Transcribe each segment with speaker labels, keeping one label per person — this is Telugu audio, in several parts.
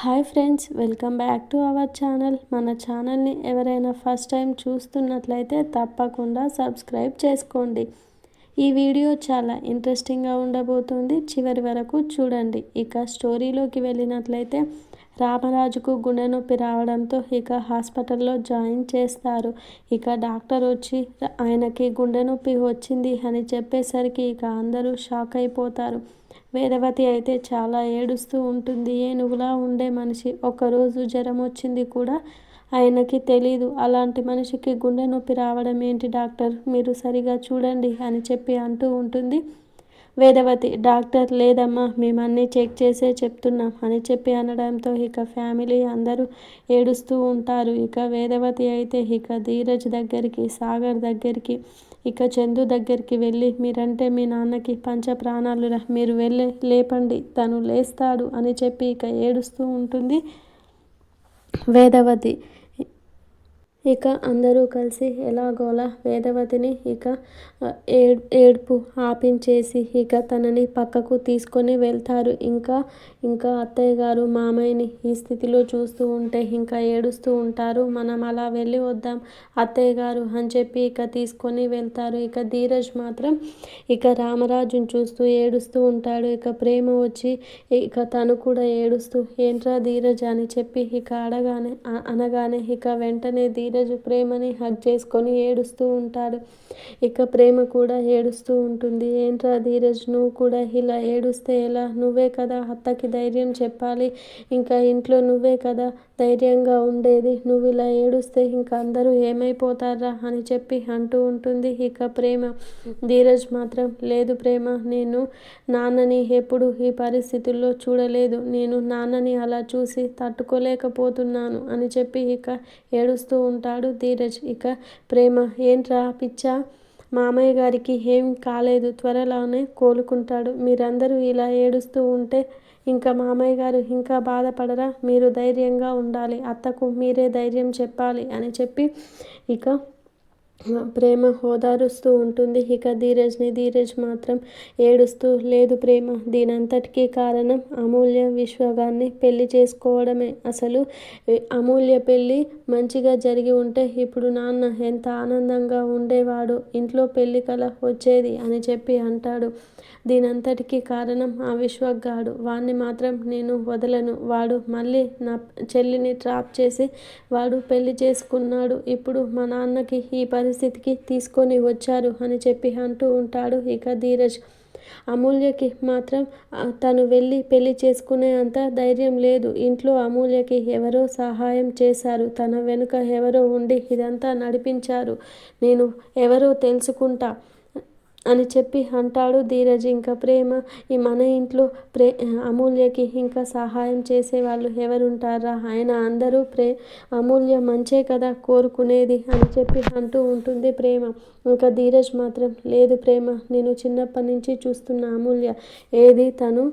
Speaker 1: Hi friends welcome back to our channel. మన ఛానల్ని ఎవరైనా ఫస్ట్ టైం చూస్తున్నట్లయితే తప్పకుండా సబ్స్క్రైబ్ చేసుకోండి. ఈ వీడియో చాలా ఇంట్రెస్టింగ్గా ఉండబోతుంది. చివరి వరకు చూడండి. ఇక స్టోరీలోకి వెళ్ళినట్లయితే రామరాజుకు గుండె నొప్పి రావడంతో ఇక హాస్పిటల్లో జాయిన్ చేస్తారు. ఇక డాక్టర్ వచ్చి ఆయనకి గుండె నొప్పి వచ్చింది అని చెప్పేసరికి ఇక అందరూ షాక్ అయిపోతారు. వేదవతి అయితే చాలా ఏడుస్తూ ఉంటుంది. ఏనుగులా ఉండే మనిషి? ఒకరోజు జ్వరం వచ్చింది కూడా ఆయనకి తెలీదు. అలాంటి మనిషికి గుండె నొప్పి రావడం ఏంటి డాక్టర్? మీరు సరిగా చూడండి అని చెప్పి అంటూ ఉంటుంది వేదవతి. డాక్టర్ లేదమ్మా మేము అన్నీ చెక్ చేసే చెప్తున్నాం అని చెప్పి అనడంతో ఇక ఫ్యామిలీ అందరూ ఏడుస్తూ ఉంటారు. ఇక వేదవతి అయితే ఇక ధీరజ్ దగ్గరికి సాగర్ దగ్గరికి ఇక చందు దగ్గరికి వెళ్ళి మీరంటే మీ నాన్నకి పంచ ప్రాణాలురా మీరు వెళ్ళి లేపండి తను లేస్తాడు అని చెప్పి ఇక ఏడుస్తూ ఉంటుంది వేదవతి. ఇక అందరూ కలిసి ఎలాగోలా వేదవతిని ఇక ఏడ్పు ఆపించేసి ఇక తనని పక్కకు తీసుకొని వెళ్తారు. ఇంకా ఇంకా అత్తయ్య గారు మామయ్యని ఈ స్థితిలో చూస్తూ ఉంటే ఇంకా ఏడుస్తూ ఉంటారు. మనం అలా వెళ్ళి వద్దాం అత్తయ్య గారు అని చెప్పి ఇక తీసుకొని వెళ్తారు. ఇక ధీరజ్ మాత్రం ఇక రామరాజుని చూస్తూ ఏడుస్తూ ఉంటాడు. ఇక ప్రేమ వచ్చి ఇక తను కూడా ఏడుస్తూ ఏంట్రా ధీరజ్ అని చెప్పి ఇక అడగానే అనగానే ఇక వెంటనే ధీరజ్ ధీరజ్ ప్రేమని హగ్ చేసుకొని ఏడుస్తూ ఉంటాడు. ఇక ప్రేమ కూడా ఏడుస్తూ ఉంటుంది. ఏంట్రా ధీరజ్ నువ్వు కూడా ఇలా ఏడుస్తే ఎలా? నువ్వే కదా అత్తకి ధైర్యం చెప్పాలి. ఇంకా ఇంట్లో నువ్వే కదా ధైర్యంగా ఉండేది. నువ్వు ఇలా ఏడుస్తే ఇంకా అందరూ ఏమైపోతారా అని చెప్పి అంటూ ఉంటుంది. ఇక ప్రేమ ధీరజ్ మాత్రం లేదు ప్రేమ నేను నాన్నని ఎప్పుడు ఈ పరిస్థితుల్లో చూడలేదు. నేను నాన్నని అలా చూసి తట్టుకోలేకపోతున్నాను అని చెప్పి ఇక ఏడుస్తూ ఉంటాడు ధీరజ్. ఇక ప్రేమ ఏంట్రా పిచ్చా? మామయ్య గారికి ఏం కాలేదు. త్వరలోనే కోలుకుంటాడు. మీరందరూ ఇలా ఏడుస్తూ ఉంటే ఇంకా మామయ్య గారు ఇంకా బాధపడరా? మీరు ధైర్యంగా ఉండాలి. అత్తకు మీరే ధైర్యం చెప్పాలి అని చెప్పి ఇక ప్రేమ హోదారుస్తూ ఉంటుంది. ఇక ధీరజ్ని ధీరజ్ మాత్రం ఏడుస్తూ లేదు ప్రేమ దీనంతటికీ కారణం అమూల్య విశ్వగాన్ని పెళ్ళి చేసుకోవడమే. అసలు అమూల్య పెళ్ళి మంచిగా జరిగి ఉంటే ఇప్పుడు నాన్న ఎంత ఆనందంగా ఉండేవాడు. ఇంట్లో పెళ్ళి కల వచ్చేది అని చెప్పి అంటాడు. దీనంతటికీ కారణం ఆ విశ్వగాడు. వాణ్ణి మాత్రం నేను వదలను. వాడు మళ్ళీ నా చెల్లిని ట్రాప్ చేసి వాడు పెళ్ళి చేసుకున్నాడు. ఇప్పుడు మా నాన్నకి ఈ పరిస్థితికి తీసుకొని వచ్చారు అని చెప్పి అంటూ ఉంటాడు ఇక ధీరజ్. అమూల్యకి మాత్రం తను వెళ్ళి పెళ్ళి చేసుకునే అంత ధైర్యం లేదు. ఇంట్లో అమూల్యకి ఎవరో సహాయం చేశారు. తన వెనుక ఎవరో ఉండి ఇదంతా నడిపించారు. నేను ఎవరో తెలుసుకుంటా. అని చెప్పి అంటాడు ధీరజ్. ఇంకా ప్రేమ ఈ మన ఇంట్లో ప్రే అమూల్యకి ఇంకా సహాయం చేసే వాళ్ళు ఎవరుంటారా? ఆయన అందరూ ప్రే అమూల్య మంచే కదా కోరుకునేది అని చెప్పి అంటూ ఉంటుంది ప్రేమ. ఇంకా ధీరజ్ మాత్రం లేదు ప్రేమ నేను చిన్నప్పటి నుంచి చూస్తున్న అమూల్య. ఏది తను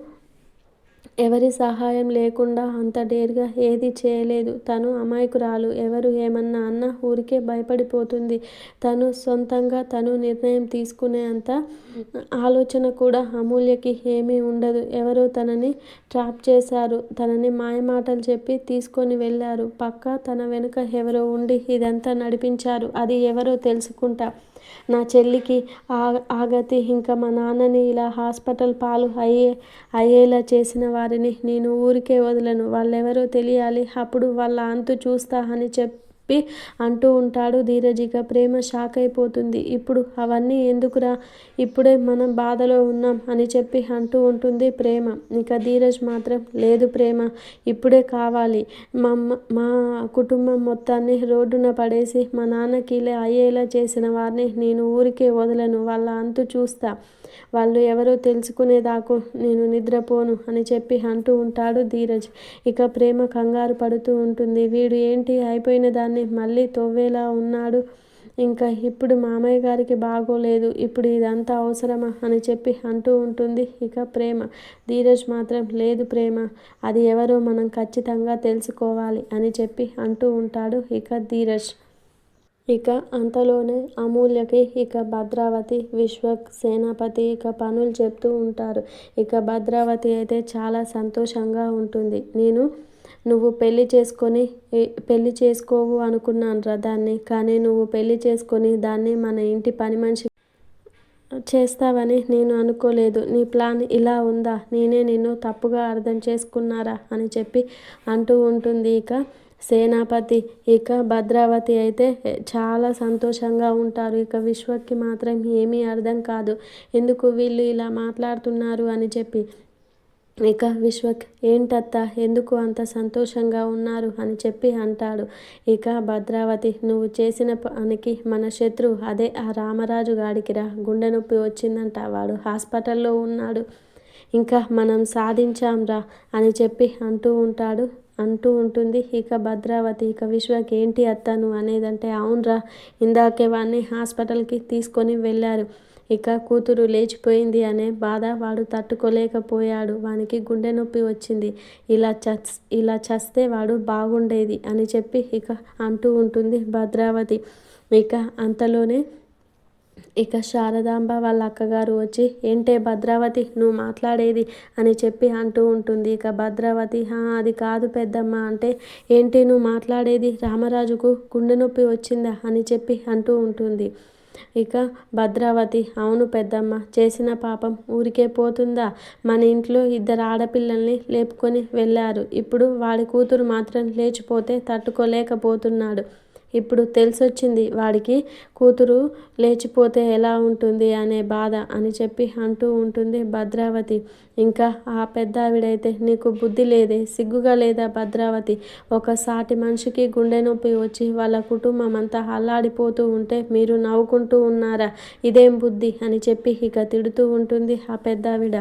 Speaker 1: ఎవరి సహాయం లేకుండా అంత డేర్గా ఏది చేయలేదు. తను అమాయకురాలు. ఎవరు ఏమన్నా అన్న ఊరికే భయపడిపోతుంది. తను సొంతంగా తను నిర్ణయం తీసుకునే అంత ఆలోచన కూడా అమూల్యకి ఏమీ ఉండదు. ఎవరో తనని ట్రాప్ చేశారు. తనని మాయమాటలు చెప్పి తీసుకొని వెళ్ళారు. పక్క తన వెనుక ఎవరో ఉండి ఇదంతా నడిపించారు. అది ఎవరో తెలుసుకుంటా. నా చెల్లికి ఆగతి ఇంకా మా నాన్నని ఇలా హాస్పిటల్ పాలు అయ్యే అయ్యేలా చేసిన వారిని నేను ఊరికే వదలను. వాళ్ళెవరో తెలియాలి. అప్పుడు వాళ్ళ అంతు చూస్తా అని చెప్ చెప్పి అంటూ ఉంటాడు ధీరజిగా ప్రేమ షాక్ అయిపోతుంది ఇప్పుడు అవన్నీ ఎందుకురా? ఇప్పుడే మనం బాధలో ఉన్నాం అని చెప్పి అంటూ ఉంటుంది ప్రేమ. ఇక ధీరజ్ మాత్రం లేదు ప్రేమ ఇప్పుడే కావాలి. మా మా కుటుంబం మొత్తాన్ని రోడ్డున పడేసి మా నాన్నకి ఇలా అయ్యేలా చేసిన వారిని నేను ఊరికే వదలను. వాళ్ళ అంతు చూస్తా. వాళ్ళు ఎవరో తెలుసుకునేదాకు నేను నిద్రపోను అని చెప్పి అంటూ ఉంటాడు ధీరజ్. ఇక ప్రేమ కంగారు పడుతూ ఉంటుంది. వీడు ఏంటి? అయిపోయిన దాన్ని మళ్ళీ తొవ్వేలా ఉన్నాడు. ఇంకా ఇప్పుడు మామయ్య గారికి బాగోలేదు. ఇప్పుడు ఇదంతా అవసరమా అని చెప్పి అంటూ ఉంటుంది. ఇక ప్రేమ. ధీరజ్ మాత్రం లేదు ప్రేమ. అది ఎవరో మనం ఖచ్చితంగా తెలుసుకోవాలి అని చెప్పి అంటూ ఉంటాడు ఇక ధీరజ్. ఇక అంతలోనే అమూల్యకి ఇక భద్రావతి విశ్వక్ సేనాపతి ఇక పనులు చెప్తూ ఉంటారు. ఇక భద్రావతి అయితే చాలా సంతోషంగా ఉంటుంది. నేను నువ్వు పెళ్ళి చేసుకొని పెళ్ళి చేసుకోవు అనుకున్నాను రా దాన్ని. కానీ నువ్వు పెళ్ళి చేసుకొని దాన్ని మన ఇంటి పని మనిషి చేస్తావని నేను అనుకోలేదు. నీ ప్లాన్ ఇలా ఉందా? నేనే నిన్ను తప్పుగా అర్థం చేసుకున్నారా అని చెప్పి అంటూ ఉంటుంది ఇక సేనాపతి. ఇక భద్రావతి అయితే చాలా సంతోషంగా ఉంటారు. ఇక విశ్వక్కి మాత్రం ఏమీ అర్థం కాదు. ఎందుకు వీళ్ళు ఇలా మాట్లాడుతున్నారు అని చెప్పి ఇక విశ్వక్ ఏంటత్త ఎందుకు అంత సంతోషంగా ఉన్నారు? అని చెప్పి అంటాడు. ఇక భద్రావతి నువ్వు చేసిన పనికి మన శత్రు అదే ఆ రామరాజు గాడికిరా గుండె నొప్పి వచ్చిందంట. వాడు హాస్పిటల్లో ఉన్నాడు. ఇంకా మనం సాధించాంరా అని చెప్పి అంటూ ఉంటాడు. అంటూ ఉంటుంది. ఇక భద్రావతి ఇక విశ్వకి ఏంటి అత్తను అనేదంటే అవునరా ఇందాకే వాడిని హాస్పిటల్కి తీసుకొని వెళ్ళారు. ఇక కూతురు లేచిపోయింది అనే బాధ వాడు తట్టుకోలేకపోయాడు. వానికి గుండె నొప్పి వచ్చింది. ఇలా చస్ ఇలా చస్తే వాడు బాగుండేది అని చెప్పి ఇక అంటూ ఉంటుంది భద్రావతి. ఇక అంతలోనే ఇక శారదాంబ వాళ్ళ అక్కగారు వచ్చి ఏంటే భద్రావతి నువ్వు మాట్లాడేది? అని చెప్పి అంటూ ఉంటుంది. ఇక భద్రావతి అది కాదు పెద్దమ్మ అంటే ఏంటి నువ్వు మాట్లాడేది? రామరాజుకు గుండె నొప్పి వచ్చిందా? అని చెప్పి అంటూ ఉంటుంది. ఇక భద్రావతి అవును పెద్దమ్మ చేసిన పాపం ఊరికే పోతుందా? మన ఇంట్లో ఇద్దరు ఆడపిల్లల్ని లేపుకొని వెళ్ళారు. ఇప్పుడు వాడి కూతురు మాత్రం లేచిపోతే తట్టుకోలేకపోతున్నాడు. ఇప్పుడు తెలిసొచ్చింది వాడికి కూతురు లేచిపోతే ఎలా ఉంటుంది అనే బాధ అని చెప్పి అంటూ ఉంటుంది భద్రావతి. ఇంకా ఆ పెద్ద ఆవిడైతే నీకు బుద్ధి లేదే సిగ్గుగా లేదా భద్రావతి. ఒక సాటి మనిషికి గుండె నొప్పి వచ్చి వాళ్ళ కుటుంబం అంతా అల్లాడిపోతూ ఉంటే మీరు నవ్వుకుంటూ ఉన్నారా? ఇదేం బుద్ధి? అని చెప్పి ఇక తిడుతూ ఉంటుంది ఆ పెద్ద ఆవిడ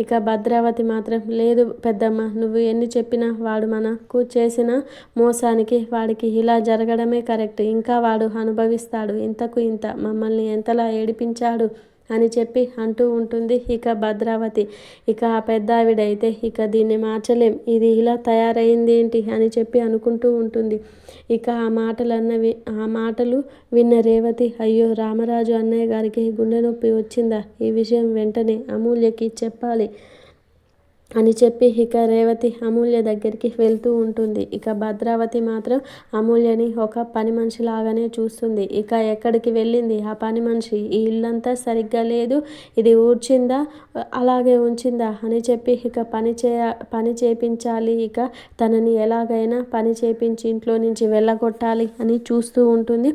Speaker 1: ఇక భద్రావతి మాత్రం లేదు పెద్దమ్మ నువ్వు ఎన్ని చెప్పినా వాడు మనకు చేసిన మోసానికి వాడికి ఇలా జరగడమే కరెక్ట్. ఇంకా వాడు అనుభవిస్తాడు ఇంతకు ఇంత. మమ్మల్ని ఎంతలా ఏడిపించాడు? అని చెప్పి అంటూ ఉంటుంది. ఇక భద్రావతి ఇక ఆ పెద్ద ఆవిడైతే ఇక దీన్ని మార్చలేం. ఇది ఇలా తయారైంది ఏంటి అని చెప్పి అనుకుంటూ ఉంటుంది. ఇక ఆ మాటలు అన్నవి ఆ మాటలు విన్న రేవతి అయ్యో రామరాజు అన్నయ్య గారికి గుండె నొప్పి వచ్చిందా? ఈ విషయం వెంటనే అమూల్యకి చెప్పాలి. అని చెప్పి ఇక రేవతి అమూల్య దగ్గరికి వెళ్తూ ఉంటుంది. ఇక భద్రావతి మాత్రం అమూల్యని ఒక పని మనిషిలాగానే చూస్తుంది. ఇక ఎక్కడికి వెళ్ళింది? ఆ పని మనిషి ఈ ఇల్లంతా సరిగ్గా లేదు. ఇది ఊడ్చిందా? అలాగే ఉంచిందా? అని చెప్పి ఇక పని చేయ పని చేపించాలి. ఇక తనని ఎలాగైనా పని చేపించి ఇంట్లో నుంచి వెళ్ళగొట్టాలి అని చూస్తూ ఉంటుంది.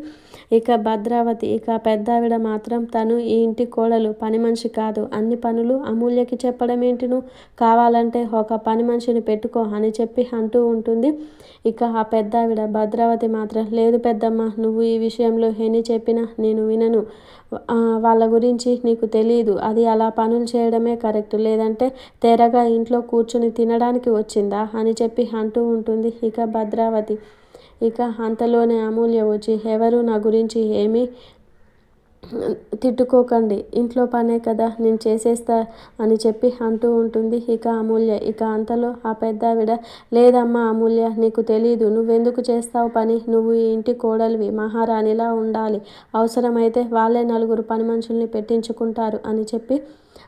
Speaker 1: ఇక భద్రావతి ఇక పెద్దావిడ మాత్రం తను ఈ ఇంటి కోడలు పని మనిషి కాదు. అన్ని పనులు అమూల్యకి చెప్పడం ఏంటిను కావాలంటే ఒక పని మనిషిని పెట్టుకో అని చెప్పి అంటూ ఉంటుంది. ఇక ఆ పెద్దావిడ భద్రావతి మాత్రం లేదు పెద్దమ్మ నువ్వు ఈ విషయంలో ఎన్ని చెప్పినా నేను వినను. వాళ్ళ గురించి నీకు తెలియదు అది అలా పనులు చేయడమే కరెక్ట్. లేదంటే తెరగా ఇంట్లో కూర్చుని తినడానికి వచ్చిందా? అని చెప్పి అంటూ ఉంటుంది ఇక భద్రావతి. ఇక అంతలోనే అమూల్య వచ్చి ఎవరు నా గురించి ఏమీ తిట్టుకోకండి. ఇంట్లో పనే కదా నేను చేసేస్తా అని చెప్పి అంటూ ఉంటుంది. ఇక అమూల్య ఇక అంతలో ఆ పెద్దావిడ లేదమ్మా అమూల్య నీకు తెలీదు. నువ్వెందుకు చేస్తావు పని? నువ్వు ఈ ఇంటి కోడలివి మహారాణిలా ఉండాలి. అవసరమైతే వాళ్ళే నలుగురు పని మనుషుల్ని పెట్టించుకుంటారు అని చెప్పి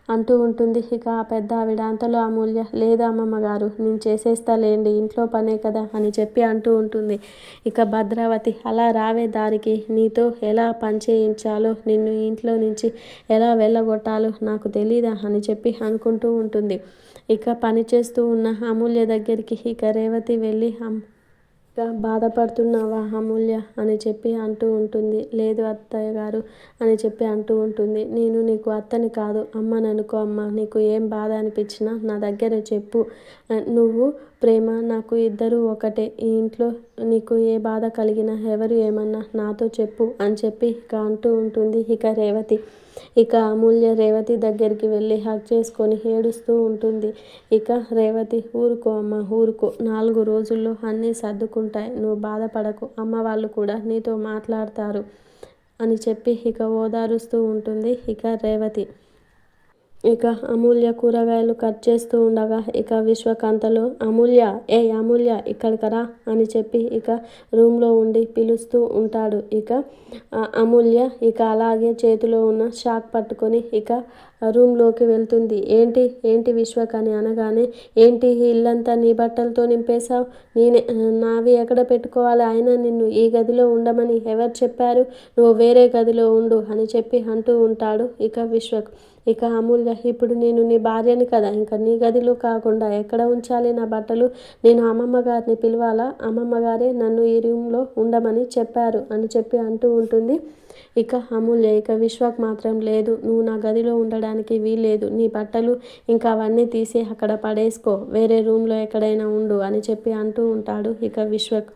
Speaker 1: అంటూ ఉంటుంది. ఇక ఆ పెద్ద ఆవిడ అంతలో అమూల్య లేదా అమ్మమ్మ గారు నేను చేసేస్తాలేండి ఇంట్లో పనే కదా అని చెప్పి అంటూ ఉంటుంది. ఇక భద్రావతి అలా రావే దారికి నీతో ఎలా పనిచేయించాలో నిన్ను ఇంట్లో నుంచి ఎలా వెళ్ళగొట్టాలో నాకు తెలీదా అని చెప్పి అనుకుంటూ ఉంటుంది. ఇక పని చేస్తూ ఉన్న అమూల్య దగ్గరికి ఇక రేవతి వెళ్ళి బాధపడుతున్నావా అమూల్య? అని చెప్పి అంటూ ఉంటుంది. లేదు అత్తయ్య గారు అని చెప్పి అంటూ ఉంటుంది. నేను నీకు అత్తని కాదు. అమ్మని అనుకో అమ్మ. నీకు ఏం బాధ అనిపించినా నా దగ్గర చెప్పు. నువ్వు ప్రేమ నాకు ఇద్దరు ఒకటే. ఈ ఇంట్లో నీకు ఏ బాధ కలిగినా ఎవరు ఏమన్నా నాతో చెప్పు అని చెప్పి ఇక అంటూ ఉంటుంది ఇక రేవతి. ఇక అమూల్య రేవతి దగ్గరికి వెళ్ళి హక్ చేసుకొని ఏడుస్తూ ఉంటుంది. ఇక రేవతి ఊరుకో అమ్మ ఊరుకో. నాలుగు రోజుల్లో అన్నీ సర్దుకుంటాయి. నువ్వు బాధపడకు. అమ్మ వాళ్ళు కూడా నీతో మాట్లాడతారు అని చెప్పి ఇక ఓదారుస్తూ ఉంటుంది ఇక రేవతి. ఇక అమూల్య కూరగాయలు కట్ చేస్తూ ఉండగా ఇక విశ్వకాంతలో అమూల్య ఏ అమూల్య ఇక్కడికి రా అని చెప్పి ఇక రూమ్లో ఉండి పిలుస్తూ ఉంటాడు. ఇక అమూల్య ఇక అలాగే చేతిలో ఉన్న షాక్ పట్టుకొని ఇక రూమ్లోకి వెళ్తుంది. ఏంటి? ఏంటి విశ్వక్ అని అనగానే ఏంటి ఇల్లంతా నీ బట్టలతో నింపేశావు? నేనే నావి ఎక్కడ పెట్టుకోవాలి? అయినా నిన్ను ఈ గదిలో ఉండమని ఎవరు చెప్పారు? నువ్వు వేరే గదిలో ఉండు అని చెప్పి అంటూ ఉంటాడు ఇక విశ్వక్. ఇక అమూల్య ఇప్పుడు నేను నీ భార్యని కదా ఇంకా నీ గదిలో కాకుండా ఎక్కడ ఉంచాలి నా బట్టలు? నేను అమ్మమ్మ గారిని పిలవాలా? అమ్మమ్మ గారే నన్ను ఈ రూమ్లో ఉండమని చెప్పారు అని చెప్పి అంటూ ఉంటుంది. ఇక అమూల్య ఇక విశ్వక్ మాత్రం లేదు. నువ్వు నా గదిలో ఉండడానికి వీల్లేదు. నీ బట్టలు ఇంకా అవన్నీ తీసి అక్కడ పడేసుకో. వేరే రూమ్లో ఎక్కడైనా ఉండు అని చెప్పి అంటూ ఉంటాడు ఇక విశ్వక్.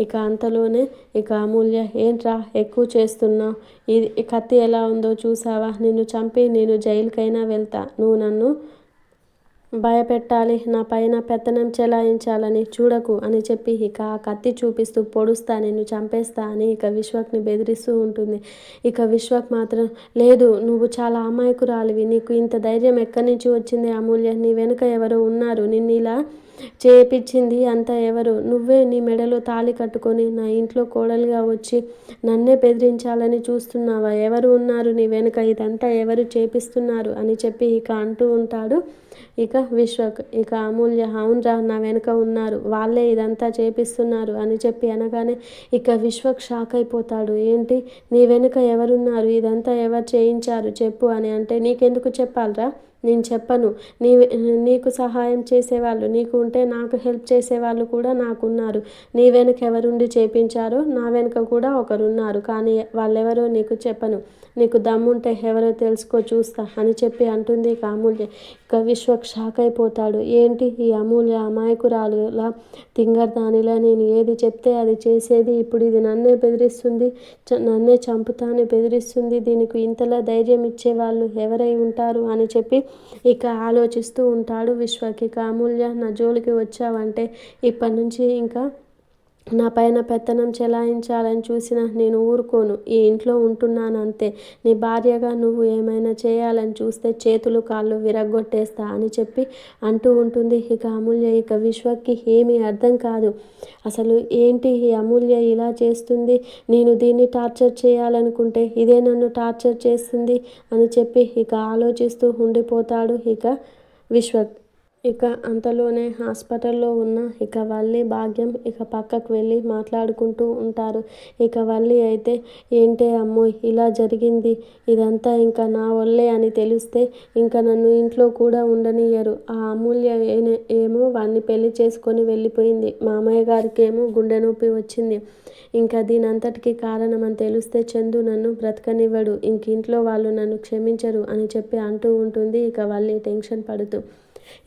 Speaker 1: ఇక అంతలోనే ఇక అమూల్య ఏంట్రా? ఎక్కువ చేస్తున్నావు? ఇది కత్తి ఎలా ఉందో చూసావా? నిన్ను చంపి నేను జైలుకైనా వెళ్తా. నువ్వు నన్ను భయపెట్టాలి. నా పైన పెత్తనం చెలాయించాలని చూడకు అని చెప్పి ఇక ఆ కత్తి చూపిస్తూ పొడుస్తా నిన్ను చంపేస్తా అని ఇక విశ్వక్ని బెదిరిస్తూ ఉంటుంది. ఇక విశ్వక్ మాత్రం లేదు నువ్వు చాలా అమాయకురాలివి. నీకు ఇంత ధైర్యం ఎక్కడి నుంచి వచ్చింది అమూల్య? నీ వెనుక ఎవరో ఉన్నారు. నిన్ను ఇలా చేపించింది అంతా ఎవరు? నువ్వే నీ మెడలో తాళి కట్టుకొని నా ఇంట్లో కోడలుగా వచ్చి నన్నే బెదిరించాలని చూస్తున్నావా? ఎవరు ఉన్నారు నీ వెనుక? ఇదంతా ఎవరు చేపిస్తున్నారు? అని చెప్పి ఇక అంటూ ఉంటాడు ఇక విశ్వక్. ఇక అమూల్య అవునరా నా వెనుక ఉన్నారు. వాళ్ళే ఇదంతా చేపిస్తున్నారు అని చెప్పి అనగానే ఇక విశ్వక్ షాక్ అయిపోతాడు. ఏంటి? నీ వెనుక ఎవరున్నారు? ఇదంతా ఎవరు చేయించారు? చెప్పు అని అంటే నీకెందుకు చెప్పాలరా? నేను చెప్పను. నీ నీకు సహాయం చేసేవాళ్ళు నీకు ఉంటే నాకు హెల్ప్ చేసేవాళ్ళు కూడా నాకున్నారు. నీ వెనుక ఎవరుండి చేపించారో నా వెనుక కూడా ఒకరున్నారు కానీ వాళ్ళెవరో నీకు చెప్పను. నీకు దమ్ముంటే ఎవరో తెలుసుకో చూస్తా అని చెప్పి అంటుంది ఇక అమూల్య. ఇక విశ్వక్ షాక్ అయిపోతాడు. ఏంటి ఈ అమూల్య అమాయకురాలులా? తింగర్దానిలా నేను ఏది చెప్తే అది చేసేది ఇప్పుడు ఇది నన్నే బెదిరిస్తుంది. నన్నే చంపుతానే బెదిరిస్తుంది. దీనికి ఇంతలా ధైర్యం ఇచ్చేవాళ్ళు ఎవరై ఉంటారు అని చెప్పి ఇక ఆలోచిస్తూ ఉంటాడు విశ్వక్. ఇక అమూల్య నా జోలికి వచ్చావంటే ఇప్పటి నుంచి ఇంకా నా పైన పెత్తనం చెలాయించాలని చూసిన నేను ఊరుకోను. ఈ ఇంట్లో ఉంటున్నాను అంతే నీ భార్యగా నువ్వు ఏమైనా చేయాలని చూస్తే చేతులు కాళ్ళు విరగ్గొట్టేస్తా అని చెప్పి అంటూ ఉంటుంది. ఇక అమూల్య ఇక విశ్వక్కి ఏమీ అర్థం కాదు. అసలు ఏంటి ఈ అమూల్య ఇలా చేస్తుంది? నేను దీన్ని టార్చర్ చేయాలనుకుంటే ఇదే నన్ను టార్చర్ చేస్తుంది అని చెప్పి ఇక ఆలోచిస్తూ ఉండిపోతాడు ఇక విశ్వక్. ఇక అంతలోనే హాస్పిటల్లో ఉన్న ఇక వల్లి భాగ్యం ఇక పక్కకు వెళ్ళి మాట్లాడుకుంటూ ఉంటారు. ఇక వల్లి అయితే ఏంటే అమ్మో ఇలా జరిగింది. ఇదంతా ఇంకా నా వల్లే అని తెలిస్తే ఇంకా నన్ను ఇంట్లో కూడా ఉండనియ్యరు ఆ అమూల్య ఏమో వాడిని పెళ్ళి చేసుకొని వెళ్ళిపోయింది. మామయ్య గారికి ఏమో గుండె నొప్పి వచ్చింది. ఇంకా దీని అంతటికి కారణం అని తెలిస్తే చందు నన్ను బ్రతకనివ్వడు. ఇంక ఇంట్లో వాళ్ళు నన్ను క్షమించరు అని చెప్పి అంటూ ఉంటుంది. ఇక వల్లి టెన్షన్ పడుతూ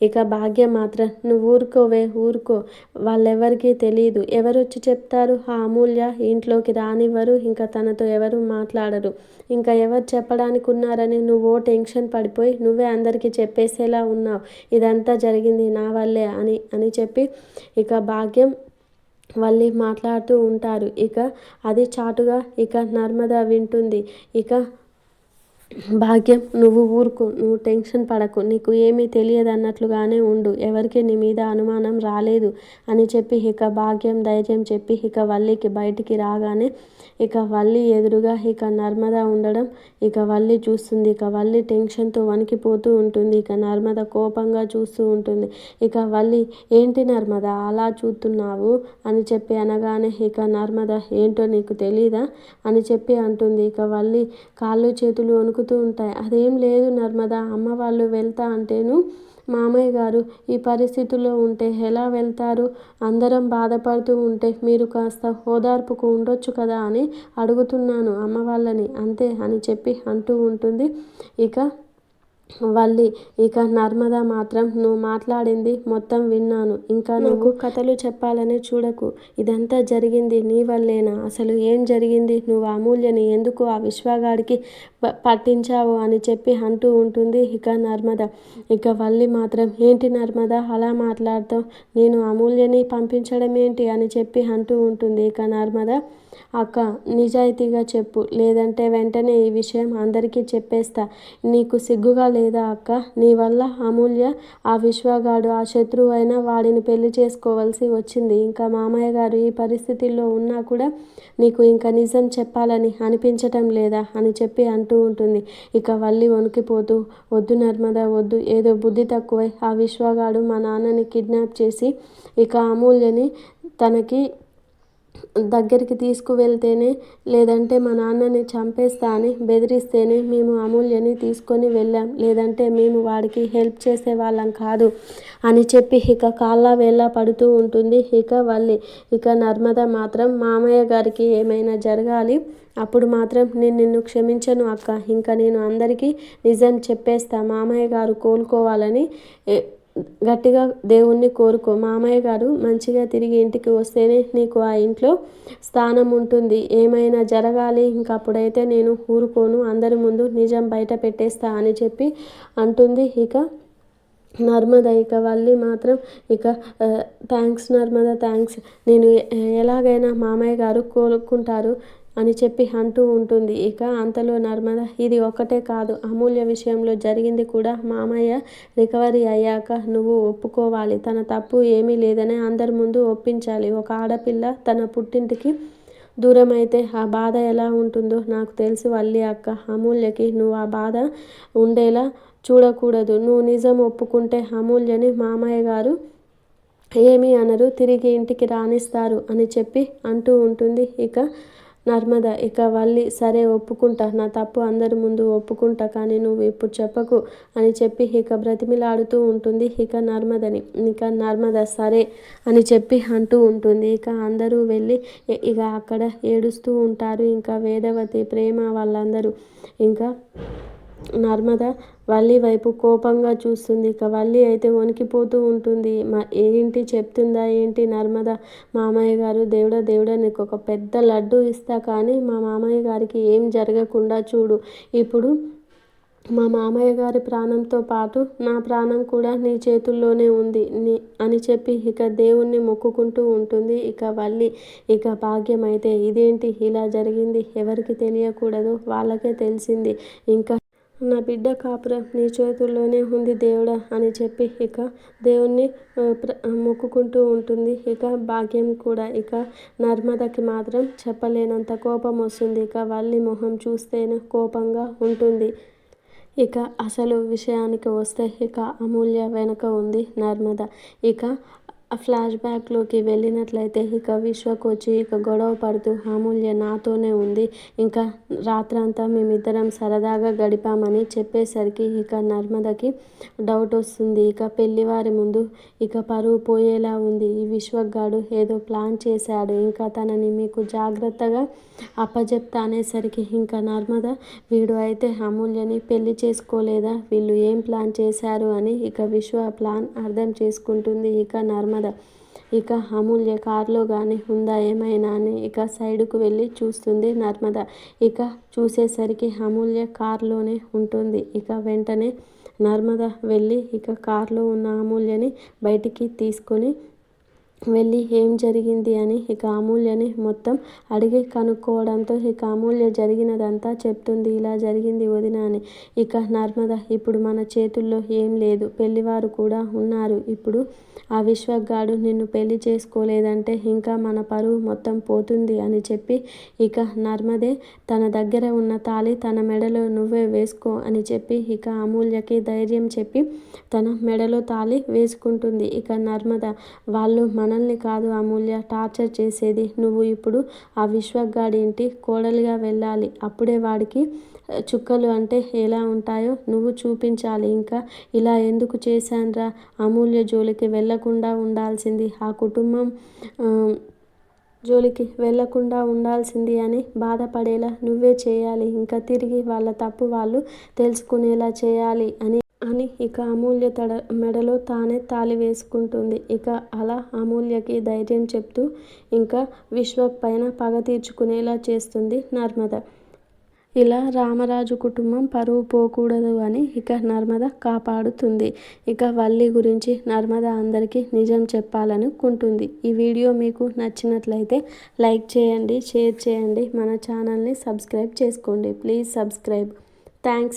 Speaker 1: ఇక భాగ్యం మాత్రం నువ్వు ఊరుకోవే ఊరుకో. వాళ్ళెవరికీ తెలియదు ఎవరొచ్చి చెప్తారు? ఆ అమూల్య ఇంట్లోకి రానివ్వరు. ఇంకా తనతో ఎవరు మాట్లాడరు. ఇంకా ఎవరు చెప్పడానికి ఉన్నారని నువ్వు టెన్షన్ పడిపోయి నువ్వే అందరికీ చెప్పేసేలా ఉన్నావు. ఇదంతా జరిగింది నా వల్లే అని అని చెప్పి ఇక భాగ్యం వాళ్ళు మాట్లాడుతూ ఉంటారు. ఇక అది చాటుగా ఇక నర్మదా వింటుంది. ఇక భాగ్యం నువ్వు ఊరుకో నువ్వు టెన్షన్ పడకు నీకు ఏమీ తెలియదు అన్నట్లుగానే ఉండు. ఎవరికి నీ మీద అనుమానం రాలేదు అని చెప్పి ఇక భాగ్యం ధైర్యం చెప్పి ఇక వల్లికి బయటికి రాగానే ఇక వల్లి ఎదురుగా ఇక నర్మద ఉండడం ఇక వల్లి చూస్తుంది. ఇక వల్లి టెన్షన్తో వణికిపోతూ ఉంటుంది. ఇక నర్మద కోపంగా చూస్తూ ఉంటుంది. ఇక వల్లి ఏంటి నర్మద అలా చూస్తున్నావు? అని చెప్పి అనగానే ఇక నర్మద ఏంటో నీకు తెలీదా? అని చెప్పి అంటుంది. ఇక వల్లి కాళ్ళు చేతులు వణుకు దొరుకుతూ ఉంటాయి. అదేం లేదు నర్మదా అమ్మ వాళ్ళు వెళ్తా అంటేను మామయ్య గారు ఈ పరిస్థితుల్లో ఉంటే ఎలా వెళ్తారు? అందరం బాధపడుతూ ఉంటే మీరు కాస్త ఓదార్పుకు ఉండొచ్చు కదా అని అడుగుతున్నాను అమ్మ వాళ్ళని. అంతే అని చెప్పి అంటూ ఉంటుంది. ఇక వల్లి ఇక నర్మద మాత్రం నువ్వు మాట్లాడింది మొత్తం విన్నాను. ఇంకా నువ్వు కథలు చెప్పాలని చూడకు. ఇదంతా జరిగింది నీ వల్లేనా? అసలు ఏం జరిగింది? నువ్వు అమూల్యని ఎందుకు ఆ విశ్వగాడికి పట్టించావు అని చెప్పి అంటూ ఉంటుంది ఇక నర్మద. ఇక వల్లి మాత్రం ఏంటి నర్మద అలా మాట్లాడతావు? నేను అమూల్యని పంపించడం ఏంటి అని చెప్పి అంటూ ఉంటుంది ఇక నర్మద. అక్క నిజాయితీగా చెప్పు. లేదంటే వెంటనే ఈ విషయం అందరికీ చెప్పేస్తా. నీకు సిగ్గుగా లేదా అక్క? నీ వల్ల అమూల్య ఆ విశ్వగాడు ఆ శత్రువు అయినా వాడిని పెళ్ళి చేసుకోవాల్సి వచ్చింది. ఇంకా మామయ్య గారు ఈ పరిస్థితుల్లో ఉన్నా కూడా నీకు ఇంకా నిజం చెప్పాలని అనిపించటం లేదా అని చెప్పి అంటూ ఉంటుంది. ఇక వల్లి వణికిపోతూ వద్దు నర్మదా వద్దు ఏదో బుద్ధి తక్కువై. ఆ విశ్వగాడు మా నాన్నని కిడ్నాప్ చేసి ఇక అమూల్యని తనకి దగ్గరికి తీసుకువెళ్తేనే లేదంటే మా నాన్నని చంపేస్తా అని బెదిరిస్తేనే మేము అమూల్యని తీసుకొని వెళ్ళాం. లేదంటే మేము వాడికి హెల్ప్ చేసే వాళ్ళం కాదు అని చెప్పి ఇక కాళ్ళ వేళ పడుతూ ఉంటుంది. ఇక వల్లి ఇక నర్మద మాత్రం మామయ్య గారికి ఏమైనా జరగాలి అప్పుడు మాత్రం నేను నిన్ను క్షమించను అక్క. ఇంకా నేను అందరికీ నిజం చెప్పేస్తా. మామయ్య గారు కోలుకోవాలని గట్టిగా దేవుణ్ణి కోరుకో. మామయ్య గారు మంచిగా తిరిగి ఇంటికి వస్తేనే నీకు ఆ ఇంట్లో స్థానం ఉంటుంది. ఏమైనా జరగాలి ఇంకా అప్పుడైతే నేను ఊరుకోను అందరి ముందు నిజం బయట పెట్టేస్తా అని చెప్పి అంటుంది. ఇక నర్మద ఇక వల్లి మాత్రం ఇక థ్యాంక్స్ నర్మద థ్యాంక్స్ నేను ఎలాగైనా మామయ్య గారు కోరుకుంటారు. అని చెప్పి అంటూ ఉంటుంది. ఇక అంతలో నర్మద ఇది ఒకటే కాదు అమూల్య విషయంలో జరిగింది కూడా. మామయ్య రికవరీ అయ్యాక నువ్వు ఒప్పుకోవాలి. తన తప్పు ఏమీ లేదని అందరి ముందు ఒప్పించాలి. ఒక ఆడపిల్ల తన పుట్టింటికి దూరం అయితే ఆ బాధ ఎలా ఉంటుందో నాకు తెలుసు వల్లి అక్క. అమూల్యకి నువ్వు ఆ బాధ ఉండేలా చూడకూడదు. నువ్వు నిజం ఒప్పుకుంటే అమూల్యని మామయ్య గారు ఏమీ అనరు. తిరిగి ఇంటికి రాణిస్తారు అని చెప్పి అంటూ ఉంటుంది. ఇక నర్మద ఇక వల్లి సరే ఒప్పుకుంటా నా తప్పు అందరి ముందు ఒప్పుకుంటా కానీ నువ్వు ఇప్పుడు చెప్పకు అని చెప్పి ఇక బ్రతిమిలాడుతూ ఉంటుంది ఇక నర్మదని. ఇక నర్మద సరే అని చెప్పి అంటూ ఉంటుంది. ఇక అందరూ వెళ్ళి ఇక అక్కడ ఏడుస్తూ ఉంటారు. ఇంకా వేదవతి ప్రేమ వాళ్ళందరూ. ఇంకా నర్మద వల్లి వైపు కోపంగా చూస్తుంది. ఇక వల్లి అయితే వణికిపోతూ ఉంటుంది. మా ఏంటి చెప్తుందా? ఏంటి నర్మద? మామయ్య గారు దేవుడ దేవుడా నీకు ఒక పెద్ద లడ్డు ఇస్తా కానీ మా మామయ్య గారికి ఏం జరగకుండా చూడు. ఇప్పుడు మా మామయ్య గారి ప్రాణంతో పాటు నా ప్రాణం కూడా నీ చేతుల్లోనే ఉంది నీ అని చెప్పి ఇక దేవుణ్ణి మొక్కుకుంటూ ఉంటుంది ఇక వల్లి. ఇక భాగ్యం అయితే ఇదేంటి? ఇలా జరిగింది? ఎవరికి తెలియకూడదు. వాళ్ళకే తెలిసింది. ఇంకా నా బిడ్డ కాపురం నీ చేతుల్లోనే ఉంది దేవుడా అని చెప్పి ఇక దేవుణ్ణి మొక్కుకుంటూ ఉంటుంది. ఇక భాగ్యం కూడా ఇక నర్మదకి మాత్రం చెప్పలేనంత కోపం వస్తుంది. ఇక వల్లి మొహం చూస్తేనే కోపంగా ఉంటుంది. ఇక అసలు విషయానికి వస్తే ఇక అమూల్య వెనుక ఉంది నర్మద. ఇక ఫ్లాష్ బ్యాక్లోకి వెళ్ళినట్లయితే ఇక విశ్వకు వచ్చి ఇక గొడవ పడుతూ అమూల్య నాతోనే ఉంది. ఇంకా రాత్రంతా మేమిద్దరం సరదాగా గడిపామని చెప్పేసరికి ఇక నర్మదకి డౌట్ వస్తుంది. ఇక పెళ్ళివారి ముందు ఇక పరువు పోయేలా ఉంది. ఈ విశ్వగాడు ఏదో ప్లాన్ చేశాడు. ఇంకా తనని మీకు జాగ్రత్తగా అప్పజెప్తా అనేసరికి ఇంకా నర్మద వీడు అయితే అమూల్యని పెళ్ళి చేసుకోలేదా? వీళ్ళు ఏం ప్లాన్ చేశారు? అని ఇక విశ్వ ప్లాన్ అర్థం చేసుకుంటుంది. ఇక నర్మద కదా. ఇక అమూల్య కారులో కానీ ఉందా ఏమైనా అని ఇక సైడుకు వెళ్ళి చూస్తుంది నర్మద. ఇక చూసేసరికి అమూల్య కారులోనే ఉంటుంది. ఇక వెంటనే నర్మద వెళ్ళి ఇక కారులో ఉన్న అమూల్యని బయటికి తీసుకొని వెళ్ళి ఏం జరిగింది అని ఇక అమూల్యని మొత్తం అడిగి కనుక్కోవడంతో ఇక అమూల్య జరిగినదంతా చెప్తుంది ఇలా జరిగింది వదిన అని. ఇక నర్మద ఇప్పుడు మన చేతుల్లో ఏం లేదు పెళ్ళివారు కూడా ఉన్నారు. ఇప్పుడు ఆ విశ్వగాడు నిన్ను పెళ్ళి చేసుకోలేదంటే ఇంకా మన పరువు మొత్తం పోతుంది అని చెప్పి ఇక నర్మదే తన దగ్గర ఉన్న తాళి తన మెడలో నువ్వే వేసుకో అని చెప్పి ఇక అమూల్యకి ధైర్యం చెప్పి తన మెడలో తాళి వేసుకుంటుంది. ఇక నర్మద వాళ్ళు మన మనల్ని కాదు అమూల్య టార్చర్ చేసేది నువ్వు ఇప్పుడు. ఆ విశ్వగాడి ఇంటి కోడలిగా వెళ్ళాలి. అప్పుడే వాడికి చుక్కలు అంటే ఎలా ఉంటాయో నువ్వు చూపించాలి. ఇంకా ఇలా ఎందుకు చేశాన్రా? అమూల్య జోలికి వెళ్ళకుండా ఉండాల్సింది. ఆ కుటుంబం జోలికి వెళ్ళకుండా ఉండాల్సింది అని బాధపడేలా నువ్వే చేయాలి. ఇంకా తిరిగి వాళ్ళ తప్పు వాళ్ళు తెలుసుకునేలా చేయాలి అని అని ఇక అమూల్య తడ మెడలో తానే తాళి వేసుకుంటుంది. ఇక అలా అమూల్యకి ధైర్యం చెప్తూ ఇంకా విశ్వ పైన పగ తీర్చుకునేలా చేస్తుంది నర్మద. ఇలా రామరాజు కుటుంబం పరువు పోకూడదు అని ఇక నర్మద కాపాడుతుంది. ఇక వల్లి గురించి నర్మద అందరికీ నిజం చెప్పాలనుకుంటుంది. ఈ వీడియో మీకు నచ్చినట్లయితే లైక్ చేయండి షేర్ చేయండి. మన ఛానల్ని సబ్స్క్రైబ్ చేసుకోండి. Please subscribe. థ్యాంక్స్.